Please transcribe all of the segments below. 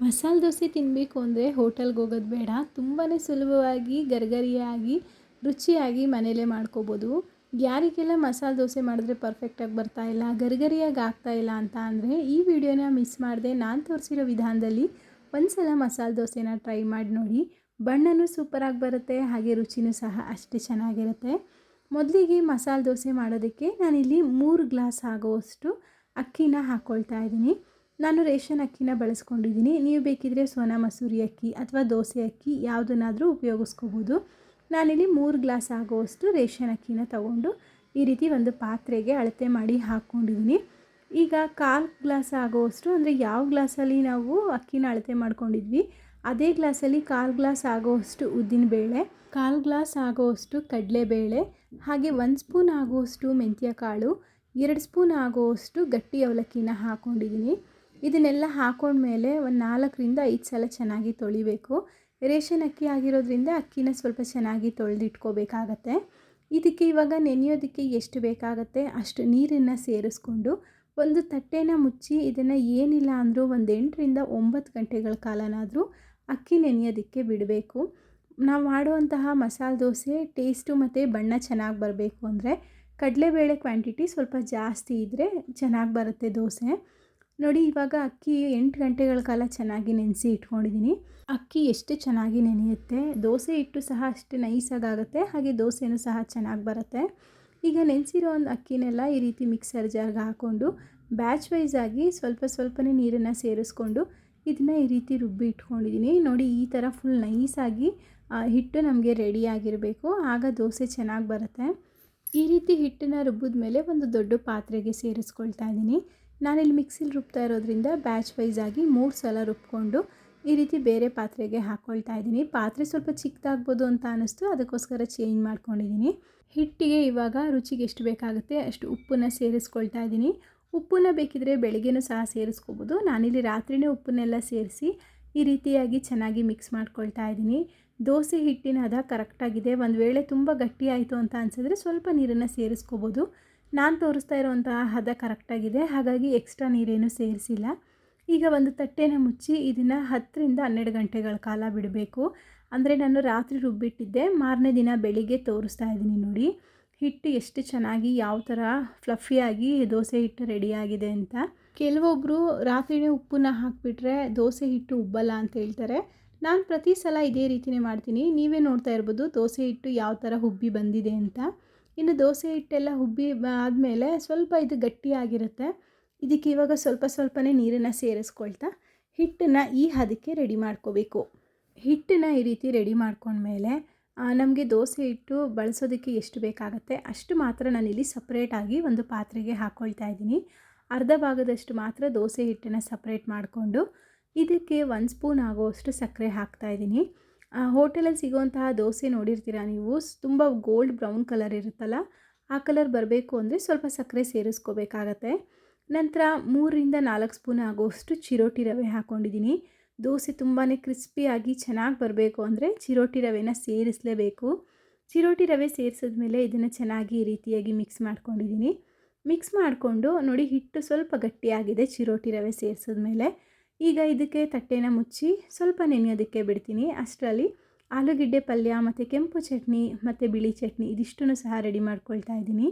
ಮಸಾಲೆ ದೋಸೆ ತಿನ್ನಬೇಕು ಅಂದರೆ ಹೋಟೆಲ್ಗೆ ಹೋಗೋದು ಬೇಡ. ತುಂಬಾ ಸುಲಭವಾಗಿ, ಗರ್ಗರಿಯಾಗಿ, ರುಚಿಯಾಗಿ ಮನೆಯಲ್ಲೇ ಮಾಡ್ಕೋಬೋದು. ಯಾರಿಗೆಲ್ಲ ಮಸಾಲೆ ದೋಸೆ ಮಾಡಿದ್ರೆ ಪರ್ಫೆಕ್ಟಾಗಿ ಬರ್ತಾ ಇಲ್ಲ, ಗರಿಗರಿಯಾಗಿ ಆಗ್ತಾ ಇಲ್ಲ ಅಂತ ಅಂದರೆ ಈ ವಿಡಿಯೋನ ಮಿಸ್ ಮಾಡಿದೆ ನಾನು ತೋರಿಸಿರೋ ವಿಧಾನದಲ್ಲಿ ಒಂದು ಸಲ ಮಸಾಲೆ ದೋಸೆನ ಟ್ರೈ ಮಾಡಿ ನೋಡಿ. ಬಣ್ಣನೂ ಸೂಪರಾಗಿ ಬರುತ್ತೆ, ಹಾಗೆ ರುಚಿನೂ ಸಹ ಅಷ್ಟೇ ಚೆನ್ನಾಗಿರುತ್ತೆ. ಮೊದಲಿಗೆ ಮಸಾಲೆ ದೋಸೆ ಮಾಡೋದಕ್ಕೆ ನಾನಿಲ್ಲಿ ಮೂರು ಗ್ಲಾಸ್ ಆಗೋವಷ್ಟು ಅಕ್ಕಿನ ಹಾಕ್ಕೊಳ್ತಾ ಇದ್ದೀನಿ. ನಾನು ರೇಷನ್ ಅಕ್ಕಿನ ಬಳಸ್ಕೊಂಡಿದ್ದೀನಿ. ನೀವು ಬೇಕಿದ್ದರೆ ಸೋನಾ ಮಸೂರಿ ಅಕ್ಕಿ ಅಥವಾ ದೋಸೆ ಅಕ್ಕಿ ಯಾವುದನ್ನಾದರೂ ಉಪಯೋಗಿಸ್ಕೋಬೋದು. ನಾನಿಲ್ಲಿ ಮೂರು ಗ್ಲಾಸ್ ಆಗುವಷ್ಟು ರೇಷನ್ ಅಕ್ಕಿನ ತಗೊಂಡು ಈ ರೀತಿ ಒಂದು ಪಾತ್ರೆಗೆ ಅಳತೆ ಮಾಡಿ ಹಾಕ್ಕೊಂಡಿದ್ದೀನಿ. ಈಗ ಕಾಲು ಗ್ಲಾಸ್ ಆಗುವಷ್ಟು ಅಂದರೆ ಯಾವ ಗ್ಲಾಸಲ್ಲಿ ನಾವು ಅಕ್ಕಿನ ಅಳತೆ ಮಾಡ್ಕೊಂಡಿದ್ವಿ, ಅದೇ ಗ್ಲಾಸಲ್ಲಿ ಕಾಲು ಗ್ಲಾಸ್ ಆಗೋವಷ್ಟು ಉದ್ದಿನಬೇಳೆ ಕಾಲು ಗ್ಲಾಸ್ ಆಗುವಷ್ಟು ಕಡಲೆಬೇಳೆ, ಹಾಗೆ ಒಂದು ಸ್ಪೂನ್ ಆಗುವಷ್ಟು ಮೆಂತ್ಯ ಕಾಳು ಎರಡು ಸ್ಪೂನ್ ಆಗುವಷ್ಟು ಗಟ್ಟಿ ಅವಲಕ್ಕಿನ ಹಾಕ್ಕೊಂಡಿದ್ದೀನಿ. ಇದನ್ನೆಲ್ಲ ಹಾಕೊಂಡ್ಮೇಲೆ ಒಂದು ನಾಲ್ಕರಿಂದ ಐದು ಸಲ ಚೆನ್ನಾಗಿ ತೊಳಿಬೇಕು. ರೇಷನ್ ಅಕ್ಕಿ ಆಗಿರೋದ್ರಿಂದ ಅಕ್ಕಿನ ಸ್ವಲ್ಪ ಚೆನ್ನಾಗಿ ತೊಳೆದಿಟ್ಕೋಬೇಕಾಗತ್ತೆ. ಇದಕ್ಕೆ ಇವಾಗ ನೆನೆಯೋದಕ್ಕೆ ಎಷ್ಟು ಬೇಕಾಗತ್ತೆ ಅಷ್ಟು ನೀರನ್ನು ಸೇರಿಸ್ಕೊಂಡು ಒಂದು ತಟ್ಟೆನ ಮುಚ್ಚಿ ಇದನ್ನು ಏನಿಲ್ಲ ಅಂದರೂ ಒಂದು ಎಂಟರಿಂದ ಒಂಬತ್ತು ಗಂಟೆಗಳ ಕಾಲನಾದರೂ ಅಕ್ಕಿ ನೆನೆಯೋದಕ್ಕೆ ಬಿಡಬೇಕು. ನಾವು ಮಾಡುವಂತಹ ಮಸಾಲೆ ದೋಸೆ ಟೇಸ್ಟು ಮತ್ತು ಬಣ್ಣ ಚೆನ್ನಾಗಿ ಬರಬೇಕು ಅಂದರೆ ಕಡಲೆಬೇಳೆ ಕ್ವಾಂಟಿಟಿ ಸ್ವಲ್ಪ ಜಾಸ್ತಿ ಇದ್ದರೆ ಚೆನ್ನಾಗಿ ಬರುತ್ತೆ ದೋಸೆ. ನೋಡಿ, ಇವಾಗ ಅಕ್ಕಿ ಎಂಟು ಗಂಟೆಗಳ ಕಾಲ ಚೆನ್ನಾಗಿ ನೆನೆಸಿ ಇಟ್ಕೊಂಡಿದ್ದೀನಿ. ಅಕ್ಕಿ ಎಷ್ಟು ಚೆನ್ನಾಗಿ ನೆನೆಯುತ್ತೆ? ದೋಸೆ ಹಿಟ್ಟು ಸಹ ಅಷ್ಟು ನೈಸಾಗುತ್ತೆ ಹಾಗೆ ದೋಸೆನೂ ಸಹ ಚೆನ್ನಾಗಿ ಬರುತ್ತೆ. ಈಗ ನೆನೆಸಿರೋ ಒಂದು ಅಕ್ಕಿನೆಲ್ಲ ಈ ರೀತಿ ಮಿಕ್ಸರ್ ಜಾರ್ಗೆ ಹಾಕ್ಕೊಂಡು ಬ್ಯಾಚ್ ವೈಸ್ ಆಗಿ ಸ್ವಲ್ಪ ಸ್ವಲ್ಪನೇ ನೀರನ್ನು ಸೇರಿಸ್ಕೊಂಡು ಇದನ್ನು ಈ ರೀತಿ ರುಬ್ಬಿ ಇಟ್ಕೊಂಡಿದ್ದೀನಿ. ನೋಡಿ, ಈ ಥರ ಫುಲ್ ನೈಸಾಗಿ ಹಿಟ್ಟು ನಮಗೆ ರೆಡಿ ಆಗಿರಬೇಕು. ಆಗ ದೋಸೆ ಚೆನ್ನಾಗಿ ಬರುತ್ತೆ. ಈ ರೀತಿ ಹಿಟ್ಟನ್ನು ರುಬ್ಬಿದ ಮೇಲೆ ಒಂದು ದೊಡ್ಡ ಪಾತ್ರೆಗೆ ಸೇರಿಸ್ಕೊಳ್ತಾ ಇದ್ದೀನಿ. ನಾನಿಲ್ಲಿ ಮಿಕ್ಸಿಲಿ ರುಬ್ತಾ ಇರೋದ್ರಿಂದ ಬ್ಯಾಚ್ ವೈಸ್ ಆಗಿ ಮೂರು ಸಲ ರುಬ್ಕೊಂಡು ಈ ರೀತಿ ಬೇರೆ ಪಾತ್ರೆಗೆ ಹಾಕ್ಕೊಳ್ತಾ ಇದ್ದೀನಿ. ಪಾತ್ರೆ ಸ್ವಲ್ಪ ಚಿಕ್ಕದಾಗ್ಬೋದು ಅಂತ ಅನ್ನಿಸ್ತು, ಅದಕ್ಕೋಸ್ಕರ ಚೇಂಜ್ ಮಾಡ್ಕೊಂಡಿದ್ದೀನಿ. ಹಿಟ್ಟಿಗೆ ಇವಾಗ ರುಚಿಗೆ ಎಷ್ಟು ಬೇಕಾಗುತ್ತೆ ಅಷ್ಟು ಉಪ್ಪನ್ನು ಸೇರಿಸ್ಕೊಳ್ತಾ ಇದ್ದೀನಿ. ಉಪ್ಪನ್ನ ಬೇಕಿದ್ರೆ ಬೆಳಗ್ಗೆನೂ ಸಹ ಸೇರಿಸ್ಕೋಬೋದು. ನಾನಿಲ್ಲಿ ರಾತ್ರಿನೇ ಉಪ್ಪನ್ನೆಲ್ಲ ಸೇರಿಸಿ ಈ ರೀತಿಯಾಗಿ ಚೆನ್ನಾಗಿ ಮಿಕ್ಸ್ ಮಾಡ್ಕೊಳ್ತಾ ಇದ್ದೀನಿ. ದೋಸೆ ಹಿಟ್ಟಿನ ಹದ ಕರೆಕ್ಟಾಗಿದೆ ಒಂದು ವೇಳೆ ತುಂಬ ಗಟ್ಟಿ ಆಯಿತು ಅಂತ ಅನಿಸಿದ್ರೆ ಸ್ವಲ್ಪ ನೀರನ್ನು ಸೇರಿಸ್ಕೋಬೋದು. ನಾನು ತೋರಿಸ್ತಾ ಇರೋವಂತಹ ಹದ ಕರೆಕ್ಟಾಗಿದೆ ಹಾಗಾಗಿ ಎಕ್ಸ್ಟ್ರಾ ನೀರೇನು ಸೇರಿಸಿಲ್ಲ. ಈಗ ಒಂದು ತಟ್ಟೆನ ಮುಚ್ಚಿ ಇದನ್ನು ಹತ್ತರಿಂದ ಹನ್ನೆರಡು ಗಂಟೆಗಳ ಕಾಲ ಬಿಡಬೇಕು. ಅಂದರೆ ನಾನು ರಾತ್ರಿ ರುಬ್ಬಿಟ್ಟಿದ್ದೆ. ಮಾರನೇ ದಿನ ಬೆಳಿಗ್ಗೆ ತೋರಿಸ್ತಾ ಇದ್ದೀನಿ ನೋಡಿ. ಹಿಟ್ಟು ಎಷ್ಟು ಚೆನ್ನಾಗಿ ಯಾವ ಥರ ಫ್ಲಫಿಯಾಗಿ ದೋಸೆ ಹಿಟ್ಟು ರೆಡಿಯಾಗಿದೆ ಅಂತ. ಕೆಲವೊಬ್ಬರು ರಾತ್ರಿನೇ ಉಪ್ಪನ್ನ ಹಾಕಿಬಿಟ್ರೆ ದೋಸೆ ಹಿಟ್ಟು ಉಬ್ಬಲ್ಲ ಅಂತ ಹೇಳ್ತಾರೆ. ನಾನು ಪ್ರತಿ ಸಲ ಇದೇ ರೀತಿಯೇ ಮಾಡ್ತೀನಿ. ನೀವೇ ನೋಡ್ತಾ ಇರ್ಬೋದು ದೋಸೆ ಹಿಟ್ಟು ಯಾವ ಥರ ಹುಬ್ಬಿ ಬಂದಿದೆ ಅಂತ. ಇನ್ನು ದೋಸೆ ಹಿಟ್ಟೆಲ್ಲ ಹುಬ್ಬಿ ಆದಮೇಲೆ ಸ್ವಲ್ಪ ಇದು ಗಟ್ಟಿಯಾಗಿರುತ್ತೆ ಇದಕ್ಕೆ ಇವಾಗ ಸ್ವಲ್ಪ ಸ್ವಲ್ಪನೇ ನೀರನ್ನು ಸೇರಿಸ್ಕೊಳ್ತಾ ಹಿಟ್ಟನ್ನು ಈ ಹದಕ್ಕೆ ರೆಡಿ ಮಾಡ್ಕೋಬೇಕು. ಹಿಟ್ಟನ್ನು ಈ ರೀತಿ ರೆಡಿ ಮಾಡ್ಕೊಂಡ್ಮೇಲೆ ನಮಗೆ ದೋಸೆ ಹಿಟ್ಟು ಬಳಸೋದಕ್ಕೆ ಎಷ್ಟು ಬೇಕಾಗುತ್ತೆ ಅಷ್ಟು ಮಾತ್ರ ನಾನಿಲ್ಲಿ ಸಪ್ರೇಟಾಗಿ ಒಂದು ಪಾತ್ರೆಗೆ ಹಾಕ್ಕೊಳ್ತಾ ಇದ್ದೀನಿ. ಅರ್ಧ ಭಾಗದಷ್ಟು ಮಾತ್ರ ದೋಸೆ ಹಿಟ್ಟನ್ನು ಸಪ್ರೇಟ್ ಮಾಡಿಕೊಂಡು ಇದಕ್ಕೆ ಒಂದು ಸ್ಪೂನ್ ಆಗೋಷ್ಟು ಸಕ್ಕರೆ ಹಾಕ್ತಾ ಇದ್ದೀನಿ. ಹೋಟೆಲಲ್ಲಿ ಸಿಗುವಂತಹ ದೋಸೆ ನೋಡಿರ್ತೀರ ನೀವು? ತುಂಬ ಗೋಲ್ಡ್ ಬ್ರೌನ್ ಕಲರ್ ಇರುತ್ತಲ್ಲ, ಆ ಕಲರ್ ಬರಬೇಕು ಅಂದರೆ ಸ್ವಲ್ಪ ಸಕ್ಕರೆ ಸೇರಿಸ್ಕೋಬೇಕಾಗತ್ತೆ. ನಂತರ ಮೂರರಿಂದ ನಾಲ್ಕು ಸ್ಪೂನ್ ಆಗೋಷ್ಟು ಚಿರೋಟಿ ರವೆ ಹಾಕ್ಕೊಂಡಿದ್ದೀನಿ ದೋಸೆ ತುಂಬಾ ಕ್ರಿಸ್ಪಿಯಾಗಿ ಚೆನ್ನಾಗಿ ಬರಬೇಕು ಅಂದರೆ ಚಿರೋಟಿ ರವೆನ ಸೇರಿಸಲೇಬೇಕು. ಚಿರೋಟಿ ರವೆ ಸೇರಿಸಿದ್ಮೇಲೆ ಇದನ್ನು ಚೆನ್ನಾಗಿ ರೀತಿಯಾಗಿ ಮಿಕ್ಸ್ ಮಾಡ್ಕೊಂಡಿದ್ದೀನಿ. ಮಿಕ್ಸ್ ಮಾಡಿಕೊಂಡು ನೋಡಿ ಹಿಟ್ಟು ಸ್ವಲ್ಪ ಗಟ್ಟಿಯಾಗಿದೆ, ಚಿರೋಟಿ ರವೆ ಸೇರಿಸಿದ್ಮೇಲೆ ಈಗ ಇದಕ್ಕೆ ತಟ್ಟೆನ ಮುಚ್ಚಿ ಸ್ವಲ್ಪ ನೆನೆಯೋದಕ್ಕೆ ಬಿಡ್ತೀನಿ. ಅಷ್ಟರಲ್ಲಿ ಆಲೂಗೆಡ್ಡೆ ಪಲ್ಯ ಮತ್ತು ಕೆಂಪು ಚಟ್ನಿ ಮತ್ತು ಬಿಳಿ ಚಟ್ನಿ ಇದಿಷ್ಟನ್ನು ಸಹ ರೆಡಿ ಮಾಡ್ಕೊಳ್ತಾ ಇದ್ದೀನಿ.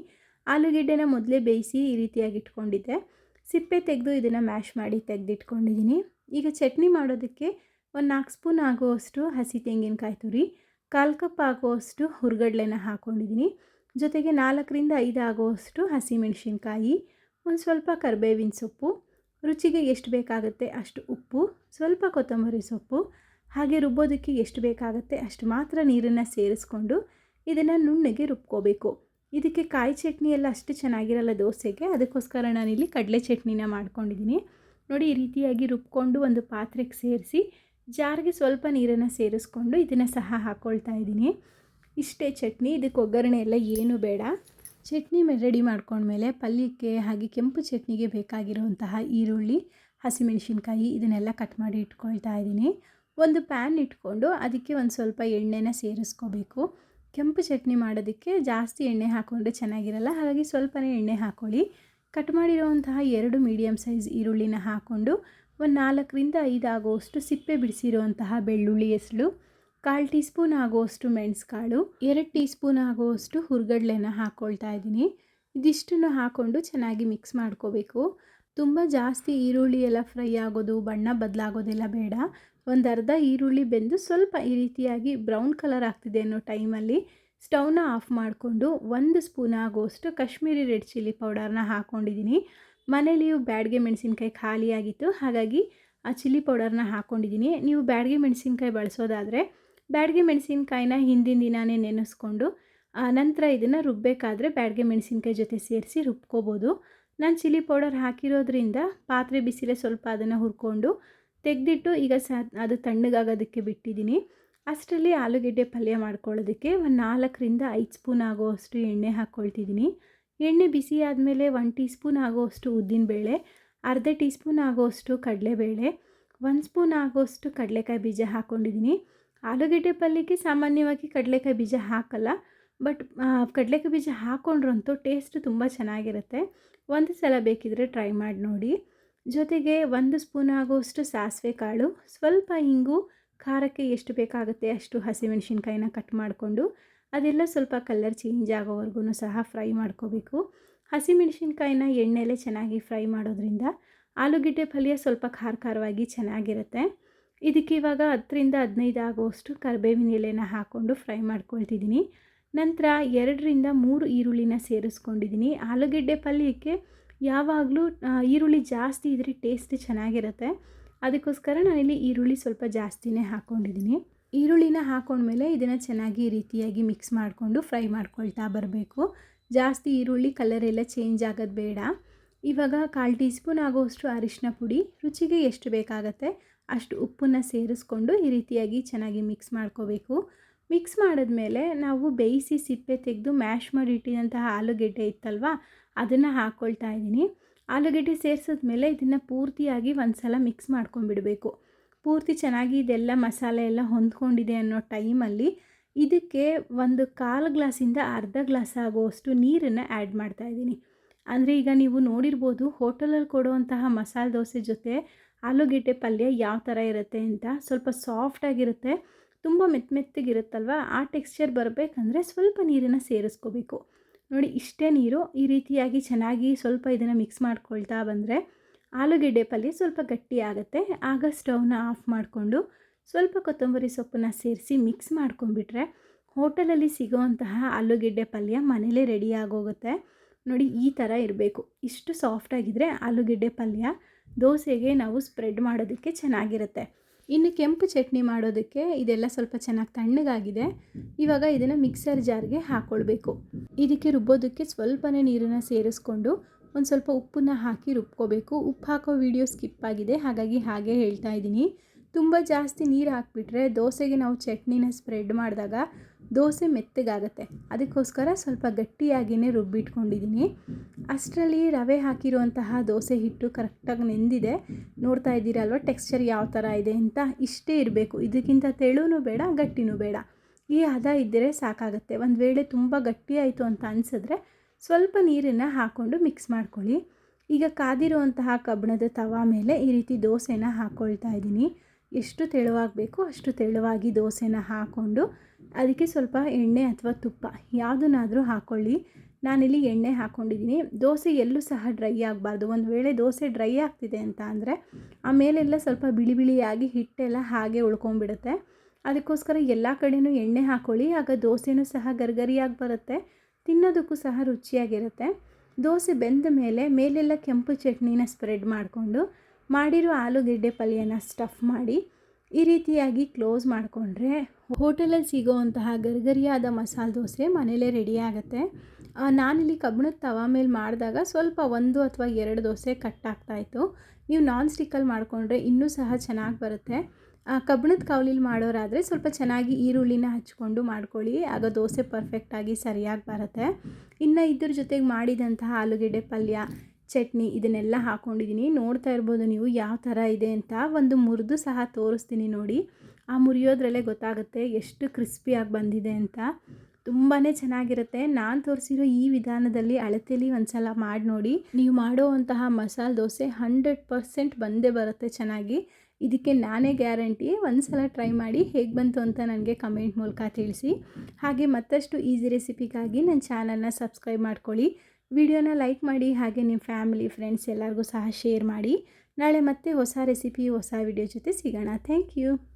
ಆಲೂಗೆಡ್ಡೆನ ಮೊದಲೇ ಬೇಯಿಸಿ ಈ ರೀತಿಯಾಗಿ ಇಟ್ಕೊಂಡಿದ್ದೆ. ಸಿಪ್ಪೆ ತೆಗೆದು ಇದನ್ನು ಮ್ಯಾಶ್ ಮಾಡಿ ತೆಗೆದಿಟ್ಕೊಂಡಿದ್ದೀನಿ. ಈಗ ಚಟ್ನಿ ಮಾಡೋದಕ್ಕೆ ಒಂದು ನಾಲ್ಕು ಸ್ಪೂನ್ ಆಗುವಷ್ಟು ಹಸಿ ತೆಂಗಿನಕಾಯಿ ತುರಿ, ಕಾಲು ಕಪ್ ಆಗುವಷ್ಟು ಹುರ್ಗಡ್ಲೆನ ಹಾಕ್ಕೊಂಡಿದ್ದೀನಿ ಜೊತೆಗೆ ನಾಲ್ಕರಿಂದ ಐದು ಆಗುವಷ್ಟು ಹಸಿ ಮೆಣಸಿನ್ಕಾಯಿ ಒಂದು ಸ್ವಲ್ಪ ಕರಿಬೇವಿನ ಸೊಪ್ಪು, ರುಚಿಗೆ ಎಷ್ಟು ಬೇಕಾಗುತ್ತೆ ಅಷ್ಟು ಉಪ್ಪು, ಸ್ವಲ್ಪ ಕೊತ್ತಂಬರಿ ಸೊಪ್ಪು, ಹಾಗೆ ರುಬ್ಬೋದಕ್ಕೆ ಎಷ್ಟು ಬೇಕಾಗುತ್ತೆ ಅಷ್ಟು ಮಾತ್ರ ನೀರನ್ನು ಸೇರಿಸ್ಕೊಂಡು ಇದನ್ನು ನುಣ್ಣಗೆ ರುಬ್ಕೋಬೇಕು. ಇದಕ್ಕೆ ಕಾಯಿ ಚಟ್ನಿ ಎಲ್ಲ ಅಷ್ಟು ಚೆನ್ನಾಗಿರಲ್ಲ ದೋಸೆಗೆ, ಅದಕ್ಕೋಸ್ಕರ ನಾನಿಲ್ಲಿ ಕಡಲೆ ಚಟ್ನಿನ ಮಾಡ್ಕೊಂಡಿದ್ದೀನಿ. ನೋಡಿ, ಈ ರೀತಿಯಾಗಿ ರುಬ್ಕೊಂಡು ಒಂದು ಪಾತ್ರೆಗೆ ಸೇರಿಸಿ, ಜಾರಿಗೆ ಸ್ವಲ್ಪ ನೀರನ್ನು ಸೇರಿಸ್ಕೊಂಡು ಇದನ್ನು ಸಹ ಹಾಕ್ಕೊಳ್ತಾ ಇದ್ದೀನಿ. ಇಷ್ಟೇ ಚಟ್ನಿ, ಇದಕ್ಕೆ ಒಗ್ಗರಣೆ ಎಲ್ಲ ಏನೂ ಬೇಡ. ಚಟ್ನಿ ರೆಡಿ ಮಾಡ್ಕೊಂಡ್ಮೇಲೆ ಪಲ್ಯಕ್ಕೆ ಹಾಗೆ ಕೆಂಪು ಚಟ್ನಿಗೆ ಬೇಕಾಗಿರುವಂತಹ ಈರುಳ್ಳಿ, ಹಸಿಮೆಣಸಿನ್ಕಾಯಿ ಇದನ್ನೆಲ್ಲ ಕಟ್ ಮಾಡಿ ಇಟ್ಕೊಳ್ತಾ ಇದ್ದೀನಿ. ಒಂದು ಪ್ಯಾನ್ ಇಟ್ಕೊಂಡು ಅದಕ್ಕೆ ಒಂದು ಸ್ವಲ್ಪ ಎಣ್ಣೆನ ಸೇರಿಸ್ಕೋಬೇಕು. ಕೆಂಪು ಚಟ್ನಿ ಮಾಡೋದಕ್ಕೆ ಜಾಸ್ತಿ ಎಣ್ಣೆ ಹಾಕ್ಕೊಂಡ್ರೆ ಚೆನ್ನಾಗಿರಲ್ಲ, ಹಾಗಾಗಿ ಸ್ವಲ್ಪನೇ ಎಣ್ಣೆ ಹಾಕ್ಕೊಳ್ಳಿ ಕಟ್ ಮಾಡಿರುವಂತಹ ಎರಡು ಮೀಡಿಯಮ್ ಸೈಜ್ ಈರುಳ್ಳಿನ ಹಾಕ್ಕೊಂಡು ಒಂದು ನಾಲ್ಕರಿಂದ ಐದು ಆಗೋವಷ್ಟು ಸಿಪ್ಪೆ ಬಿಡಿಸಿರುವಂತಹ ಬೆಳ್ಳುಳ್ಳಿ ಹೆಸಳು. ಕಾಲು ಟೀ ಸ್ಪೂನ್ ಆಗುವಷ್ಟು ಮೆಣಸುಕಾಳು, ಎರಡು ಟೀ ಸ್ಪೂನ್ ಆಗುವಷ್ಟು ಹುರ್ಗಡ್ಲೆನ ಹಾಕ್ಕೊಳ್ತಾ ಇದ್ದೀನಿ. ಇದಿಷ್ಟನ್ನು ಹಾಕ್ಕೊಂಡು ಚೆನ್ನಾಗಿ ಮಿಕ್ಸ್ ಮಾಡ್ಕೋಬೇಕು. ತುಂಬ ಜಾಸ್ತಿ ಈರುಳ್ಳಿ ಎಲ್ಲ ಫ್ರೈ ಆಗೋದು, ಬಣ್ಣ ಬದಲಾಗೋದೆಲ್ಲ ಬೇಡ. ಒಂದು ಅರ್ಧ ಈರುಳ್ಳಿ ಬೆಂದು ಸ್ವಲ್ಪ ಈ ರೀತಿಯಾಗಿ ಬ್ರೌನ್ ಕಲರ್ ಆಗ್ತಿದೆ ಅನ್ನೋ ಟೈಮಲ್ಲಿ ಸ್ಟೌವ್ನ ಆಫ್ ಮಾಡಿಕೊಂಡು ಒಂದು ಸ್ಪೂನ್ ಆಗುವಷ್ಟು ಕಾಶ್ಮೀರಿ ರೆಡ್ ಚಿಲ್ಲಿ ಪೌಡರ್ನ ಹಾಕ್ಕೊಂಡಿದ್ದೀನಿ ಮನೇಲಿಯೂ ಬ್ಯಾಡ್ಗೆ ಮೆಣಸಿನ್ಕಾಯಿ ಖಾಲಿಯಾಗಿತ್ತು. ಹಾಗಾಗಿ ಆ ಚಿಲ್ಲಿ ಪೌಡರ್ನ ಹಾಕ್ಕೊಂಡಿದ್ದೀನಿ ನೀವು ಬ್ಯಾಡ್ಗೆ ಮೆಣಸಿನ್ಕಾಯಿ ಬಳಸೋದಾದರೆ ಬ್ಯಾಡ್ಗೆ ಮೆಣಸಿನ್ಕಾಯಿನ ಹಿಂದಿನ ದಿನಾನೇ ನೆನೆಸ್ಕೊಂಡು ನಂತರ ಇದನ್ನು ರುಬ್ಬಬೇಕಾದ್ರೆ ಬ್ಯಾಡ್ಗೆ ಮೆಣಸಿನ್ಕಾಯಿ ಜೊತೆ ಸೇರಿಸಿ ರುಬ್ಕೋಬೋದು. ನಾನು ಚಿಲ್ಲಿ ಪೌಡರ್ ಹಾಕಿರೋದ್ರಿಂದ ಪಾತ್ರೆ ಬಿಸಿಲೇ ಸ್ವಲ್ಪ ಅದನ್ನು ಹುರ್ಕೊಂಡು ತೆಗೆದಿಟ್ಟು ಈಗ ಸ ಅದು ತಣ್ಣಗಾಗೋದಕ್ಕೆ ಬಿಟ್ಟಿದ್ದೀನಿ. ಅಷ್ಟರಲ್ಲಿ ಆಲೂಗೆಡ್ಡೆ ಪಲ್ಯ ಮಾಡ್ಕೊಳ್ಳೋದಕ್ಕೆ ಒಂದು ನಾಲ್ಕರಿಂದ ಐದು ಸ್ಪೂನ್ ಆಗೋವಷ್ಟು ಎಣ್ಣೆ ಹಾಕ್ಕೊಳ್ತಿದ್ದೀನಿ. ಎಣ್ಣೆ ಬಿಸಿ ಆದಮೇಲೆ ಒನ್ ಟೀ ಸ್ಪೂನ್ ಆಗೋವಷ್ಟು ಉದ್ದಿನಬೇಳೆ, ಅರ್ಧ ಟೀ ಸ್ಪೂನ್ ಆಗೋವಷ್ಟು ಕಡಲೆಬೇಳೆ, ಒಂದು ಸ್ಪೂನ್ ಆಗೋವಷ್ಟು ಕಡಲೆಕಾಯಿ ಬೀಜ ಹಾಕ್ಕೊಂಡಿದ್ದೀನಿ. ಆಲೂಗೆಡ್ಡೆ ಪಲ್ಯಕ್ಕೆ ಸಾಮಾನ್ಯವಾಗಿ ಕಡಲೆಕಾಯಿ ಬೀಜ ಹಾಕಲ್ಲ, ಬಟ್ ಕಡಲೆಕಾಯಿ ಬೀಜ ಹಾಕ್ಕೊಂಡ್ರಂತೂ ಟೇಸ್ಟ್ ತುಂಬ ಚೆನ್ನಾಗಿರುತ್ತೆ. ಒಂದು ಸಲ ಬೇಕಿದ್ರೆ ಟ್ರೈ ಮಾಡಿ ನೋಡಿ. ಜೊತೆಗೆ ಒಂದು ಸ್ಪೂನ್ ಆಗುವಷ್ಟು ಸಾಸಿವೆ ಕಾಳು, ಸ್ವಲ್ಪ ಹಿಂಗು ಖಾರಕ್ಕೆ ಎಷ್ಟು ಬೇಕಾಗುತ್ತೆ ಅಷ್ಟು ಹಸಿಮೆಣಸಿನ್ಕಾಯಿನ ಕಟ್ ಮಾಡಿಕೊಂಡು, ಅದೆಲ್ಲ ಸ್ವಲ್ಪ ಕಲರ್ ಚೇಂಜ್ ಆಗೋವರೆಗೂ ಸಹ ಫ್ರೈ ಮಾಡ್ಕೋಬೇಕು. ಹಸಿಮೆಣ್ಸಿನ್ಕಾಯಿನ ಎಣ್ಣೆಲೆ ಚೆನ್ನಾಗಿ ಫ್ರೈ ಮಾಡೋದ್ರಿಂದ ಆಲೂಗೆಡ್ಡೆ ಪಲ್ಯ ಸ್ವಲ್ಪ ಖಾರ ಖಾರವಾಗಿ ಚೆನ್ನಾಗಿರುತ್ತೆ. ಇದಕ್ಕೆ ಇವಾಗ ಹತ್ತರಿಂದ ಹದಿನೈದು ಆಗುವಷ್ಟು ಕರಿಬೇವಿನ ಎಲೆನ ಹಾಕ್ಕೊಂಡು ಫ್ರೈ ಮಾಡ್ಕೊಳ್ತಿದ್ದೀನಿ. ನಂತರ ಎರಡರಿಂದ ಮೂರು ಈರುಳ್ಳಿನ ಸೇರಿಸ್ಕೊಂಡಿದ್ದೀನಿ. ಆಲೂಗೆಡ್ಡೆ ಪಲ್ಯಕ್ಕೆ ಯಾವಾಗಲೂ ಈರುಳ್ಳಿ ಜಾಸ್ತಿ ಇದ್ದರೆ ಟೇಸ್ಟ್ ಚೆನ್ನಾಗಿರುತ್ತೆ. ಅದಕ್ಕೋಸ್ಕರ ನಾನಿಲ್ಲಿ ಈರುಳ್ಳಿ ಸ್ವಲ್ಪ ಜಾಸ್ತಿನೇ ಹಾಕ್ಕೊಂಡಿದ್ದೀನಿ ಈರುಳ್ಳಿನ ಹಾಕೊಂಡ್ಮೇಲೆ ಇದನ್ನು ಚೆನ್ನಾಗಿ ಈ ರೀತಿಯಾಗಿ ಮಿಕ್ಸ್ ಮಾಡಿಕೊಂಡು ಫ್ರೈ ಮಾಡ್ಕೊಳ್ತಾ ಬರಬೇಕು. ಜಾಸ್ತಿ ಈರುಳ್ಳಿ ಕಲರ್ ಎಲ್ಲ ಚೇಂಜ್ ಆಗೋದು ಬೇಡ. ಇವಾಗ ಕಾಲು ಟೀ ಸ್ಪೂನ್ ಆಗೋವಷ್ಟು ಅರಿಶಿನ ಪುಡಿ. ರುಚಿಗೆ ಎಷ್ಟು ಬೇಕಾಗತ್ತೆ? ಅಷ್ಟು ಉಪ್ಪನ್ನು ಸೇರಿಸ್ಕೊಂಡು ಈ ರೀತಿಯಾಗಿ ಚೆನ್ನಾಗಿ ಮಿಕ್ಸ್ ಮಾಡ್ಕೋಬೇಕು. ಮಿಕ್ಸ್ ಮಾಡಿದ್ಮೇಲೆ ನಾವು ಬೇಯಿಸಿ ಸಿಪ್ಪೆ ತೆಗೆದು ಮ್ಯಾಶ್ ಮಾಡಿ ಇಟ್ಟಿದಂತಹ ಆಲೂಗೆಡ್ಡೆ ಇತ್ತಲ್ವ, ಅದನ್ನು ಹಾಕ್ಕೊಳ್ತಾ ಇದ್ದೀನಿ. ಆಲೂಗೆಡ್ಡೆ ಸೇರಿಸಿದ್ಮೇಲೆ ಇದನ್ನು ಪೂರ್ತಿಯಾಗಿ ಒಂದು ಸಲ ಮಿಕ್ಸ್ ಮಾಡ್ಕೊಂಡ್ಬಿಡಬೇಕು. ಪೂರ್ತಿ ಚೆನ್ನಾಗಿ ಇದೆಲ್ಲ ಮಸಾಲೆ ಎಲ್ಲ ಹೊಂದ್ಕೊಂಡಿದೆ ಅನ್ನೋ ಟೈಮಲ್ಲಿ ಇದಕ್ಕೆ ಒಂದು ಕಾಲು ಗ್ಲಾಸಿಂದ ಅರ್ಧ ಗ್ಲಾಸ್ ಆಗುವಷ್ಟು ನೀರನ್ನು ಆ್ಯಡ್ ಮಾಡ್ತಾ ಇದ್ದೀನಿ. ಅಂದರೆ ಈಗ ನೀವು ನೋಡಿರ್ಬೋದು ಹೋಟೆಲಲ್ಲಿ ಕೊಡುವಂತಹ ಮಸಾಲೆ ದೋಸೆ ಜೊತೆ ಆಲೂಗೆಡ್ಡೆ ಪಲ್ಯ ಯಾವ ಥರ ಇರುತ್ತೆ ಅಂತ ಸ್ವಲ್ಪ ಸಾಫ್ಟಾಗಿರುತ್ತೆ ತುಂಬ ಮೆತ್ತ ಮೆತ್ತಗಿರುತ್ತಲ್ವ? ಆ ಟೆಕ್ಸ್ಚರ್ ಬರಬೇಕಂದ್ರೆ ಸ್ವಲ್ಪ ನೀರನ್ನು ಸೇರಿಸ್ಕೋಬೇಕು. ನೋಡಿ, ಇಷ್ಟೇ ನೀರು ಈ ರೀತಿಯಾಗಿ ಚೆನ್ನಾಗಿ ಸ್ವಲ್ಪ ಇದನ್ನು ಮಿಕ್ಸ್ ಮಾಡ್ಕೊಳ್ತಾ ಬಂದರೆ ಆಲೂಗೆಡ್ಡೆ ಪಲ್ಯ ಸ್ವಲ್ಪ ಗಟ್ಟಿ ಆಗುತ್ತೆ. ಆಗ ಸ್ಟವ್ನ ಆಫ್ ಮಾಡಿಕೊಂಡು ಸ್ವಲ್ಪ ಕೊತ್ತಂಬರಿ ಸೊಪ್ಪನ್ನು ಸೇರಿಸಿ ಮಿಕ್ಸ್ ಮಾಡ್ಕೊಂಡ್ಬಿಟ್ರೆ ಹೋಟೆಲಲ್ಲಿ ಸಿಗೋವಂತಹ ಆಲೂಗೆಡ್ಡೆ ಪಲ್ಯ ಮನೇಲೇ ರೆಡಿಯಾಗೋಗುತ್ತೆ ನೋಡಿ, ಈ ಥರ ಇರಬೇಕು. ಇಷ್ಟು ಸಾಫ್ಟಾಗಿದ್ದರೆ ಆಲೂಗೆಡ್ಡೆ ಪಲ್ಯ ದೋಸೆಗೆ ನಾವು ಸ್ಪ್ರೆಡ್ ಮಾಡೋದಕ್ಕೆ ಚೆನ್ನಾಗಿರುತ್ತೆ. ಇನ್ನು ಕೆಂಪು ಚಟ್ನಿ ಮಾಡೋದಕ್ಕೆ ಇದೆಲ್ಲ ಸ್ವಲ್ಪ ಚೆನ್ನಾಗಿ ತಣ್ಣಗಾಗಿದೆ. ಇವಾಗ ಇದನ್ನು ಮಿಕ್ಸರ್ ಜಾರ್ಗೆ ಹಾಕ್ಕೊಳ್ಬೇಕು ಇದಕ್ಕೆ ರುಬ್ಬೋದಕ್ಕೆ ಸ್ವಲ್ಪನೇ ನೀರನ್ನು ಸೇರಿಸ್ಕೊಂಡು ಒಂದು ಸ್ವಲ್ಪ ಉಪ್ಪನ್ನ ಹಾಕಿ ರುಬ್ಕೋಬೇಕು. ಉಪ್ಪು ಹಾಕೋ ವಿಡಿಯೋ ಸ್ಕಿಪ್ ಆಗಿದೆ. ಹಾಗಾಗಿ ಹಾಗೆ ಹೇಳ್ತಾ ಇದ್ದೀನಿ. ತುಂಬ ಜಾಸ್ತಿ ನೀರು ಹಾಕಿಬಿಟ್ರೆ ದೋಸೆಗೆ ನಾವು ಚಟ್ನಿನ ಸ್ಪ್ರೆಡ್ ಮಾಡಿದಾಗ ದೋಸೆ ಮೆತ್ತಗಾಗತ್ತೆ. ಅದಕ್ಕೋಸ್ಕರ ಸ್ವಲ್ಪ ಗಟ್ಟಿಯಾಗಿಯೇ ರುಬ್ಬಿಟ್ಕೊಂಡಿದ್ದೀನಿ ಅಷ್ಟರಲ್ಲಿ ರವೆ ಹಾಕಿರುವಂತಹ ದೋಸೆ ಹಿಟ್ಟು ಕರೆಕ್ಟಾಗಿ ನೆಂದಿದೆ. ನೋಡ್ತಾ ಇದ್ದೀರಲ್ವ ಟೆಕ್ಸ್ಚರ್ ಯಾವ ಥರ ಇದೆ ಅಂತ? ಇಷ್ಟೇ ಇರಬೇಕು. ಇದಕ್ಕಿಂತ ತೆಳುನೂ ಬೇಡ, ಗಟ್ಟಿನೂ ಬೇಡ. ಈ ಹದ ಇದ್ದರೆ ಸಾಕಾಗುತ್ತೆ. ಒಂದು ವೇಳೆ ತುಂಬ ಗಟ್ಟಿಯಾಯಿತು ಅಂತ ಅನಿಸಿದ್ರೆ ಸ್ವಲ್ಪ ನೀರನ್ನು ಹಾಕ್ಕೊಂಡು ಮಿಕ್ಸ್ ಮಾಡ್ಕೊಳ್ಳಿ. ಈಗ ಕಾದಿರುವಂತಹ ಕಬ್ಬಣದ ತವಾ ಮೇಲೆ ಈ ರೀತಿ ದೋಸೆನ ಹಾಕ್ಕೊಳ್ತಾ ಇದ್ದೀನಿ. ಎಷ್ಟು ತೆಳುವಾಗಬೇಕು ಅಷ್ಟು ತೆಳುವಾಗಿ ದೋಸೆನ ಹಾಕ್ಕೊಂಡು ಅದಕ್ಕೆ ಸ್ವಲ್ಪ ಎಣ್ಣೆ ಅಥವಾ ತುಪ್ಪ ಯಾವುದನ್ನಾದರೂ ಹಾಕ್ಕೊಳ್ಳಿ ನಾನಿಲ್ಲಿ ಎಣ್ಣೆ ಹಾಕ್ಕೊಂಡಿದ್ದೀನಿ ದೋಸೆ ಎಲ್ಲೂ ಸಹ ಡ್ರೈ ಆಗಬಾರ್ದು. ಒಂದು ವೇಳೆ ದೋಸೆ ಡ್ರೈ ಆಗ್ತಿದೆ ಅಂತ ಅಂದರೆ ಆ ಮೇಲೆಲ್ಲ ಸ್ವಲ್ಪ ಬಿಳಿ ಬಿಳಿಯಾಗಿ ಹಿಟ್ಟೆಲ್ಲ ಹಾಗೆ ಉಳ್ಕೊಂಡ್ಬಿಡುತ್ತೆ. ಅದಕ್ಕೋಸ್ಕರ ಎಲ್ಲ ಕಡೆಯೂ ಎಣ್ಣೆ ಹಾಕ್ಕೊಳ್ಳಿ ಆಗ ದೋಸೆನೂ ಸಹ ಗರ್ಗರಿಯಾಗಿ ಬರುತ್ತೆ. ತಿನ್ನೋದಕ್ಕೂ ಸಹ ರುಚಿಯಾಗಿರುತ್ತೆ. ದೋಸೆ ಬೆಂದ ಮೇಲೆ ಮೇಲೆಲ್ಲ ಕೆಂಪು ಚಟ್ನಿನ ಸ್ಪ್ರೆಡ್ ಮಾಡಿಕೊಂಡು ಮಾಡಿರೋ ಆಲೂಗೆಡ್ಡೆ ಪಲ್ಯನ ಸ್ಟಫ್ ಮಾಡಿ. ಈ ರೀತಿಯಾಗಿ ಕ್ಲೋಸ್ ಮಾಡಿಕೊಂಡ್ರೆ ಹೋಟೆಲಲ್ಲಿ ಸಿಗೋವಂತಹ ಗರಿಗರಿಯಾದ ಮಸಾಲೆ ದೋಸೆ ಮನೇಲೇ ರೆಡಿ ಆಗುತ್ತೆ. ನಾನಿಲ್ಲಿ ಕಬ್ಬಣದ ತವ ಮೇಲೆ ಮಾಡಿದಾಗ ಸ್ವಲ್ಪ ಒಂದು ಅಥವಾ ಎರಡು ದೋಸೆ ಕಟ್ ಆಗ್ತಾಯಿತ್ತು ನೀವು ನಾನ್ ಸ್ಟಿಕ್ಕಲ್ಲಿ ಮಾಡಿಕೊಂಡ್ರೆ ಇನ್ನೂ ಸಹ ಚೆನ್ನಾಗಿ ಬರುತ್ತೆ. ಕಬ್ಬಣದ ಕೌಲಿಲಿ ಮಾಡೋರಾದರೆ ಸ್ವಲ್ಪ ಚೆನ್ನಾಗಿ ಈರುಳ್ಳಿನ ಹಚ್ಕೊಂಡು ಮಾಡ್ಕೊಳ್ಳಿ. ಆಗ ದೋಸೆ ಪರ್ಫೆಕ್ಟಾಗಿ ಸರಿಯಾಗಿ ಬರುತ್ತೆ. ಇನ್ನು ಇದ್ರ ಜೊತೆಗೆ ಮಾಡಿದಂತಹ ಆಲೂಗೆಡ್ಡೆ ಪಲ್ಯ ಚಟ್ನಿ ಇದನ್ನೆಲ್ಲ ಹಾಕ್ಕೊಂಡಿದ್ದೀನಿ ನೋಡ್ತಾ ಇರ್ಬೋದು ನೀವು ಯಾವ ಥರ ಇದೆ ಅಂತ ಒಂದು ಮುರಿದು ಸಹ ತೋರಿಸ್ತೀನಿ ನೋಡಿ. ಆ ಮುರಿಯೋದ್ರಲ್ಲೇ ಗೊತ್ತಾಗುತ್ತೆ ಎಷ್ಟು ಕ್ರಿಸ್ಪಿಯಾಗಿ ಬಂದಿದೆ ಅಂತ. ತುಂಬಾ ಚೆನ್ನಾಗಿರುತ್ತೆ. ನಾನು ತೋರಿಸಿರೋ ಈ ವಿಧಾನದಲ್ಲಿ ಅಳತೆಲಿ ಒಂದ್ಸಲ ಮಾಡಿ ನೋಡಿ. ನೀವು ಮಾಡುವಂತಹ ಮಸಾಲೆ ದೋಸೆ ಹಂಡ್ರೆಡ್ ಪರ್ಸೆಂಟ್ ಬಂದೇ ಬರುತ್ತೆ ಚೆನ್ನಾಗಿ. ಇದಕ್ಕೆ ನಾನೇ ಗ್ಯಾರಂಟಿ. ಒಂದು ಸಲ ಟ್ರೈ ಮಾಡಿ ಹೇಗೆ ಬಂತು ಅಂತ ನನಗೆ ಕಮೆಂಟ್ ಮೂಲಕ ತಿಳಿಸಿ. ಹಾಗೆ ಮತ್ತಷ್ಟು ಈಸಿ ರೆಸಿಪಿಗಾಗಿ ನನ್ನ ಚಾನಲ್ನ ಸಬ್ಸ್ಕ್ರೈಬ್ ಮಾಡ್ಕೊಳ್ಳಿ. ವಿಡಿಯೋನ ಲೈಕ್ ಮಾಡಿ ಹಾಗೆ ನಿಮ್ಮ ಫ್ಯಾಮಿಲಿ, ಫ್ರೆಂಡ್ಸ್ ಎಲ್ಲರಿಗೂ ಸಹ ಶೇರ್ ಮಾಡಿ. ನಾಳೆ ಮತ್ತೆ ಹೊಸ ರೆಸಿಪಿ, ಹೊಸ ವಿಡಿಯೋ ಜೊತೆ ಸಿಗೋಣ. Thank you.